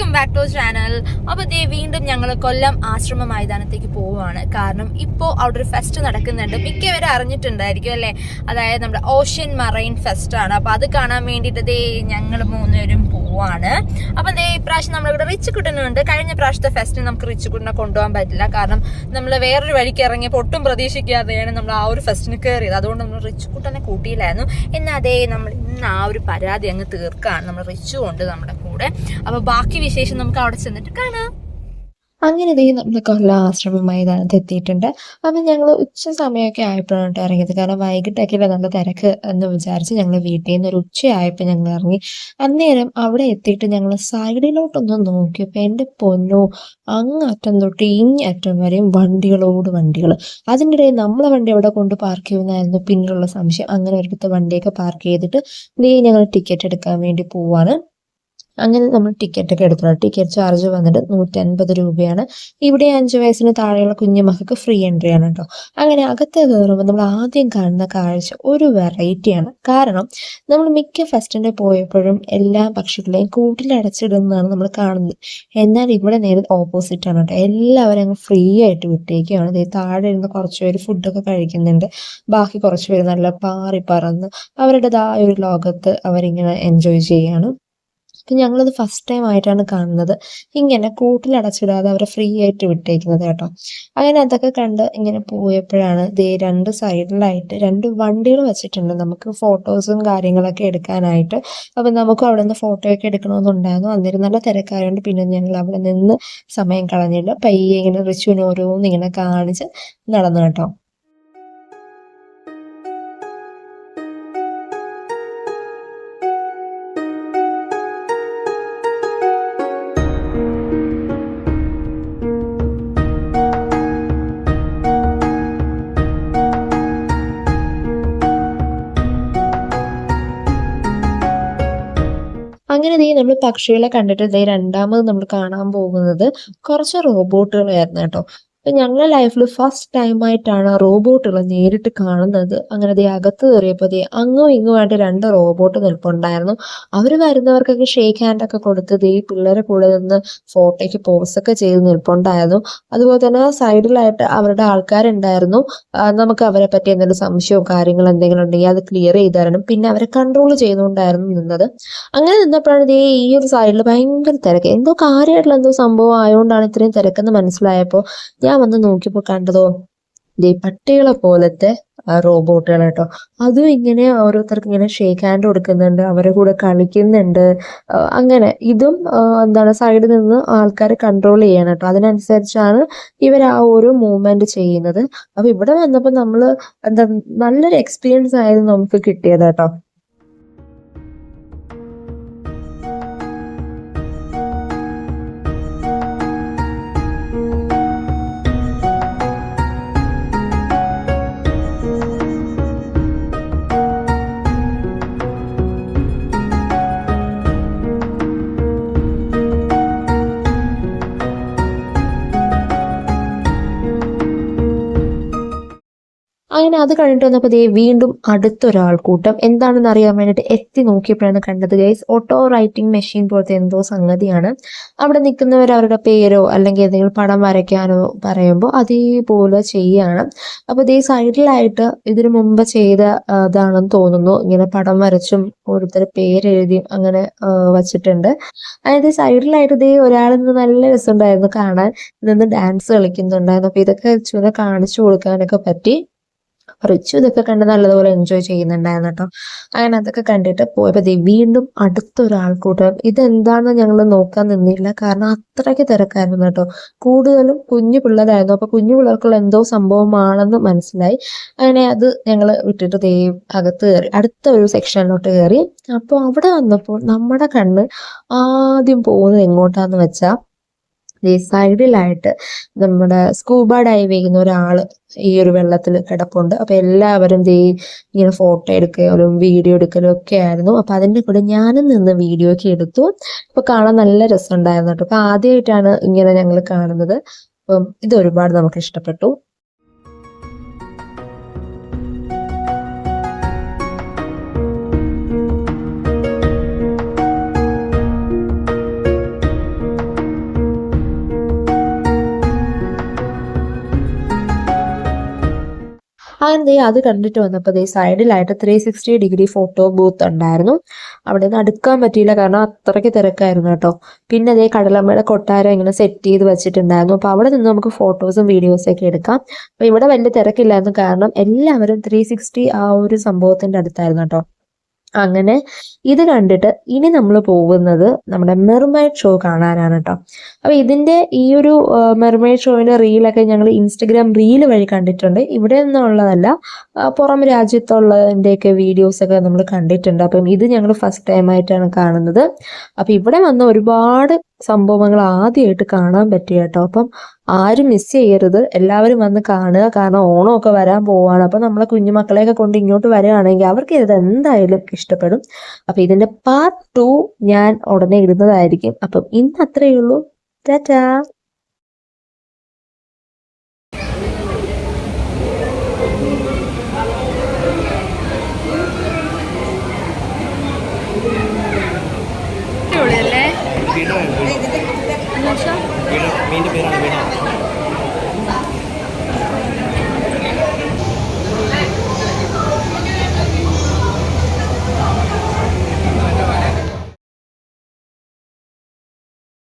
Welcome back to channel അപ്പോൾ ദേ വീണ്ടും ഞങ്ങൾ കൊല്ലം ആശ്രമ മൈതാനത്തേക്ക് പോവുകയാണ്. കാരണം ഇപ്പോൾ അവിടെ ഒരു ഫെസ്റ്റ് നടക്കുന്നുണ്ട്. മിക്കവരും അറിഞ്ഞിട്ടുണ്ടായിരിക്കും അല്ലേ? അതായത് നമ്മുടെ ഓഷ്യൻ മറൈൻ ഫെസ്റ്റ് ആണ്. അപ്പോൾ അത് കാണാൻ വേണ്ടിയിട്ട് ദേ ഞങ്ങൾ മൂന്നുപേരും പോവാണ്. അപ്പം ദേ ഇപ്രാവശ്യം നമ്മളിവിടെ റിച്ച് കുട്ടനുണ്ട് കഴിഞ്ഞ പ്രാവശ്യത്തെ ഫെസ്റ്റിന് നമുക്ക് റിച്ച് കുട്ടനെ കൊണ്ടുപോകാൻ പറ്റില്ല. കാരണം നമ്മൾ വേറൊരു വഴിക്ക് ഇറങ്ങിയപ്പോൾ ഒട്ടും പ്രതീക്ഷിക്കാതെയാണ് നമ്മൾ ആ ഒരു ഫെസ്റ്റിന് കയറിയത് അതുകൊണ്ട് നമ്മൾ റിച്ച് കുട്ടനെ കൂട്ടിയില്ലായിരുന്നു. എന്നാൽ അതേ നമ്മൾ ഇന്ന് ആ ഒരു പരാതി അങ്ങ് തീർക്കാണ്. നമ്മൾ റിച്ചു കൊണ്ട് നമ്മുടെ കൂടെ. അപ്പോൾ ബാക്കി വിശേഷം നമുക്ക് അവിടെ ചെന്നിട്ട് കാണാം. അങ്ങനെ ദേ നമ്മൾ കൊല്ല ആശ്രമ മൈതാനത്ത് എത്തിയിട്ടുണ്ട്. അപ്പം ഞങ്ങൾ ഉച്ച സമയമൊക്കെ ആയപ്പോഴാണ് കേട്ടോ ഇറങ്ങിയത്. കാരണം വൈകിട്ടൊക്കെ നല്ല തിരക്ക് എന്ന് വിചാരിച്ച് ഞങ്ങൾ വീട്ടിൽ നിന്ന് ഒരു ഉച്ചയായപ്പോൾ ഞങ്ങൾ ഇറങ്ങി. അന്നേരം അവിടെ എത്തിയിട്ട് ഞങ്ങൾ സൈഡിലോട്ടൊന്ന് നോക്കിയപ്പോൾ എന്റെ പൊന്നോ അങ്ങറ്റം തൊട്ട് ഇങ്ങറ്റം വരെയും വണ്ടികളോട് വണ്ടികൾ അതിന്റെ ഇടയിൽ നമ്മളെ വണ്ടി അവിടെ കൊണ്ട് പാർക്ക് ചെയ്യുന്നതായിരുന്നു. പിന്നിലുള്ള സംശയം. അങ്ങനെ ഒരിടത്ത് വണ്ടിയൊക്കെ പാർക്ക് ചെയ്തിട്ട് ദേ ഞങ്ങൾ ടിക്കറ്റ് എടുക്കാൻ വേണ്ടി പോവാണ്. അങ്ങനെ നമ്മൾ ടിക്കറ്റ് ഒക്കെ എടുക്കണം. ടിക്കറ്റ് ചാർജ് വന്നിട്ട് നൂറ്റൻപത് രൂപയാണ്. ഇവിടെ അഞ്ച് വയസ്സിന് താഴെയുള്ള കുഞ്ഞു മക്കൾക്ക് ഫ്രീ എൻട്രി ആണ് കേട്ടോ അങ്ങനെ അകത്ത് കയറുമ്പോൾ നമ്മൾ ആദ്യം കാണുന്ന കാഴ്ച ഒരു വെറൈറ്റിയാണ് കാരണം നമ്മൾ മിക്ക ഫസ്റ്റിന്റെ പോയപ്പോഴും എല്ലാ പക്ഷികളെയും കൂട്ടിലടച്ചിടുന്നതാണ് നമ്മൾ കാണുന്നത്. എന്നാൽ ഇവിടെ നേരെ ഓപ്പോസിറ്റ് ആണ് കേട്ടോ എല്ലാവരും അങ്ങ് ഫ്രീ ആയിട്ട് വിട്ടേക്കുകയാണ് ദേ താഴെ ഇരുന്ന് കുറച്ച് ഫുഡൊക്കെ കഴിക്കുന്നുണ്ട്. ബാക്കി കുറച്ച് നല്ല പാറി പറന്ന് അവരുടേതായ ഒരു ലോകത്ത് അവരിങ്ങനെ എൻജോയ് ചെയ്യാണ് അപ്പം ഞങ്ങളത് ഫസ്റ്റ് ടൈം ആയിട്ടാണ് കാണുന്നത്. ഇങ്ങനെ കൂട്ടിലടച്ചിടാതെ അവരെ ഫ്രീ ആയിട്ട് വിട്ടേക്കുന്നത് കേട്ടോ. അങ്ങനെ അതൊക്കെ കണ്ട് ഇങ്ങനെ പോയപ്പോഴാണ് ദേ രണ്ട് സൈഡിലായിട്ട് രണ്ട് വണ്ടികൾ വെച്ചിട്ടുണ്ട്. നമുക്ക് ഫോട്ടോസും കാര്യങ്ങളൊക്കെ എടുക്കാനായിട്ട്. അപ്പം നമുക്കും അവിടെ നിന്ന് ഫോട്ടോ ഒക്കെ എടുക്കണമെന്നുണ്ടായിരുന്നു. അന്നേരം നല്ല തിരക്കായതുകൊണ്ട് പിന്നെ ഞങ്ങൾ അവിടെ നിന്ന് സമയം കളഞ്ഞില്ല. പയ്യെ ഇങ്ങനെ റിച്ചുവിനെ ഓരോന്ന് ഇങ്ങനെ കാണിച്ച് നടന്നു കേട്ടോ. ദേ നമ്മൾ പക്ഷികളെ കണ്ടിട്ട് ദേ രണ്ടാമത് നമ്മൾ കാണാൻ പോകുന്നത് കുറച്ച് റോബോട്ടുകളായിരുന്നു കേട്ടോ. അപ്പൊ ഞങ്ങളുടെ ലൈഫിൽ ഫസ്റ്റ് ടൈം ആയിട്ടാണ് റോബോട്ടുകൾ നേരിട്ട് കാണുന്നത്. അങ്ങനെ ദേ അകത്ത് കയറിയപ്പോൾ ദേ അങ്ങും ഇങ്ങുമായിട്ട് രണ്ട് റോബോട്ട് നിൽപ്പുണ്ടായിരുന്നു അവർ വരുന്നവർക്കൊക്കെ ഷേക്ക് ഹാൻഡ് ഒക്കെ കൊടുത്ത് ദേ പിള്ളേരെ കൂടെ നിന്ന് ഫോട്ടോയ്ക്ക് പോസ് ഒക്കെ ചെയ്ത് നിൽപ്പുണ്ടായിരുന്നു. അതുപോലെ തന്നെ സൈഡിലായിട്ട് അവരുടെ ആൾക്കാരുണ്ടായിരുന്നു. നമുക്ക് അവരെ പറ്റി എന്തെങ്കിലും സംശയവും കാര്യങ്ങളോ എന്തെങ്കിലും ഉണ്ടെങ്കിൽ അത് ക്ലിയർ ചെയ്തായിരുന്നു പിന്നെ അവരെ കൺട്രോൾ ചെയ്തുകൊണ്ടായിരുന്നു നിന്നത്. അങ്ങനെ നിന്നപ്പോഴാണ് ദേ ഈ ഒരു സൈഡിൽ ഭയങ്കര തിരക്ക്. എന്തോ കാര്യമായിട്ടുള്ള എന്തോ സംഭവം ആയതുകൊണ്ടാണ് ഇത്രയും തിരക്കെന്ന് മനസ്സിലായപ്പോൾ ഞാൻ വന്ന് നോക്കിയപ്പോൾ കണ്ടതോ ദേ പട്ടികളെ പോലത്തെ റോബോട്ടുകൾ കേട്ടോ. അതും ഇങ്ങനെ ഓരോരുത്തർക്ക് ഇങ്ങനെ ഷേക്ക് ഹാൻഡ് കൊടുക്കുന്നുണ്ട് അവരെ കൂടെ കളിക്കുന്നുണ്ട് അങ്ങനെ. ഇതും എന്താണ് സൈഡിൽ നിന്ന് ആൾക്കാരെ കൺട്രോൾ ചെയ്യണം കേട്ടോ. അതിനനുസരിച്ചാണ് ഇവർ ആ ഒരു മൂവ്മെന്റ് ചെയ്യുന്നത്. അപ്പൊ ഇവിടെ വന്നപ്പോൾ നമ്മൾ എന്താ നല്ലൊരു എക്സ്പീരിയൻസ് ആയിരുന്നു നമുക്ക് കിട്ടിയത് കേട്ടോ. അങ്ങനെ അത് കഴിഞ്ഞിട്ട് വന്നപ്പോൾ ദേ വീണ്ടും അടുത്തൊരാൾക്കൂട്ടം എന്താണെന്ന് അറിയാൻ വേണ്ടിയിട്ട് എത്തി നോക്കിയപ്പോഴാണ് കണ്ടത് ഗൈസ് ഓട്ടോ റൈറ്റിംഗ് മെഷീൻ പോലത്തെ എന്തോ സംഗതിയാണ്. അവിടെ നിൽക്കുന്നവർ അവരുടെ പേരോ അല്ലെങ്കിൽ എന്തെങ്കിലും പടം വരയ്ക്കാനോ പറയുമ്പോൾ അതേപോലെ ചെയ്യാണ്. അപ്പോൾ ദേ സൈഡിലായിട്ട് ഇതിനു മുമ്പ് ചെയ്ത ഇതാണെന്ന് തോന്നുന്നു. ഇങ്ങനെ പടം വരച്ചും ഓരോരുത്തർ പേരെഴുതിയും അങ്ങനെ വച്ചിട്ടുണ്ട്. അതായത് സൈഡിലായിട്ട് ദേ ഒരാൾ നിന്ന് നല്ല രസമുണ്ടായിരുന്നു കാണാൻ. നിന്ന് ഡാൻസ് കളിക്കുന്നുണ്ടായിരുന്നു. അപ്പോൾ ഇതൊക്കെ ചുനെ കാണിച്ചു കൊടുക്കാനൊക്കെ പറ്റി. റിച്ചു ഇതൊക്കെ കണ്ട് നല്ലതുപോലെ എൻജോയ് ചെയ്യുന്നുണ്ടായിരുന്നു കേട്ടോ അങ്ങനെ അതൊക്കെ കണ്ടിട്ട് പോയപ്പോൾ ദേ വീണ്ടും അടുത്തൊരാൾക്കൂട്ടം ഇതെന്താണെന്ന് ഞങ്ങൾ നോക്കാൻ നിന്നില്ല. കാരണം അത്രയ്ക്ക് തിരക്കായിരുന്നു കേട്ടോ കൂടുതലും കുഞ്ഞു പിള്ളേരായിരുന്നു. അപ്പൊ കുഞ്ഞു പിള്ളേർക്കുള്ള എന്തോ സംഭവമാണെന്ന് മനസ്സിലായി. അങ്ങനെ അത് ഞങ്ങൾ വിട്ടിട്ട് ദേ അകത്ത് കയറി അടുത്ത ഒരു സെക്ഷനിലോട്ട് കയറി. അപ്പോൾ അവിടെ വന്നപ്പോൾ നമ്മുടെ കണ്ണ് ആദ്യം പോകുന്നത് എങ്ങോട്ടാന്ന് വെച്ചാൽ സൈഡിലായിട്ട് നമ്മുടെ സ്കൂബ ഡൈവ് ചെയ്യുന്ന ഒരാൾ ഈ ഒരു വെള്ളത്തിൽ കിടപ്പുണ്ട്. അപ്പൊ എല്ലാവരും ദേ ഇങ്ങനെ ഫോട്ടോ എടുക്കലും വീഡിയോ എടുക്കലും ഒക്കെ ആയിരുന്നു. അപ്പൊ അതിന്റെ കൂടെ ഞാനും നിന്ന് വീഡിയോ ഒക്കെ എടുത്തു. അപ്പൊ കാണാൻ നല്ല രസമുണ്ടായിരുന്നു കേട്ടോ. അപ്പൊ ആദ്യമായിട്ടാണ് ഇങ്ങനെ ഞങ്ങൾ കാണുന്നത്. അപ്പം ഇത് ഒരുപാട് നമുക്ക് ഇഷ്ടപ്പെട്ടു. അങ്ങനെ ദേ അത് കണ്ടിട്ട് വന്നപ്പോൾ ദേ സൈഡിലായിട്ട് three sixty degree photo booth ഉണ്ടായിരുന്നു. അവിടെ നിന്ന് അടുക്കാൻ പറ്റിയില്ല കാരണം അത്രയ്ക്ക് തിരക്കായിരുന്നു കേട്ടോ. പിന്നെ അതേ കടലമ്മയുടെ കൊട്ടാരം ഇങ്ങനെ സെറ്റ് ചെയ്ത് വെച്ചിട്ടുണ്ടായിരുന്നു. അപ്പോൾ അവിടെ നിന്ന് നമുക്ക് ഫോട്ടോസും വീഡിയോസും ഒക്കെ എടുക്കാം. അപ്പോൾ ഇവിടെ വലിയ തിരക്കില്ലായിരുന്നു കാരണം എല്ലാവരും ത്രീ സിക്സ്റ്റി ആ ഒരു സംഭവത്തിന്റെ അടുത്തായിരുന്നു കേട്ടോ. അങ്ങനെ ഇത് കണ്ടിട്ട് ഇനി നമ്മൾ പോകുന്നത് നമ്മുടെ മെർമൈഡ് ഷോ കാണാനാണ് കേട്ടോ അപ്പോൾ ഇതിന്റെ ഈ ഒരു മെർമൈഡ് ഷോയിന്റെ റീലൊക്കെ ഞങ്ങൾ ഇൻസ്റ്റഗ്രാം റീൽ വഴി കണ്ടിട്ടുണ്ട്. ഇവിടെ നിന്നുള്ളതല്ല പുറം രാജ്യത്തുള്ളതിന്റെയൊക്കെ വീഡിയോസൊക്കെ നമ്മൾ കണ്ടിട്ടുണ്ട്. അപ്പം ഇത് ഞങ്ങൾ ഫസ്റ്റ് ടൈം ആയിട്ടാണ് കാണുന്നത്. അപ്പോൾ ഇവിടെ വന്ന ഒരുപാട് സംഭവങ്ങൾ ആദ്യമായിട്ട് കാണാൻ പറ്റി കേട്ടോ. അപ്പം ആരും മിസ് ചെയ്യരുത്. എല്ലാവരും വന്ന് കാണുക. കാരണം ഓണമൊക്കെ വരാൻ പോവാണ്. അപ്പം നമ്മളെ കുഞ്ഞുമക്കളെയൊക്കെ കൊണ്ട് ഇങ്ങോട്ട് വരികയാണെങ്കിൽ അവർക്ക് ഇത് എന്തായാലും ഇഷ്ടപ്പെടും. അപ്പം ഇതിന്റെ പാർട്ട് ടു ഞാൻ ഉടനെ ഇടുന്നതായിരിക്കും. അപ്പം ഇന്ന് അത്രയേ ഉള്ളൂ. ടാറ്റാ.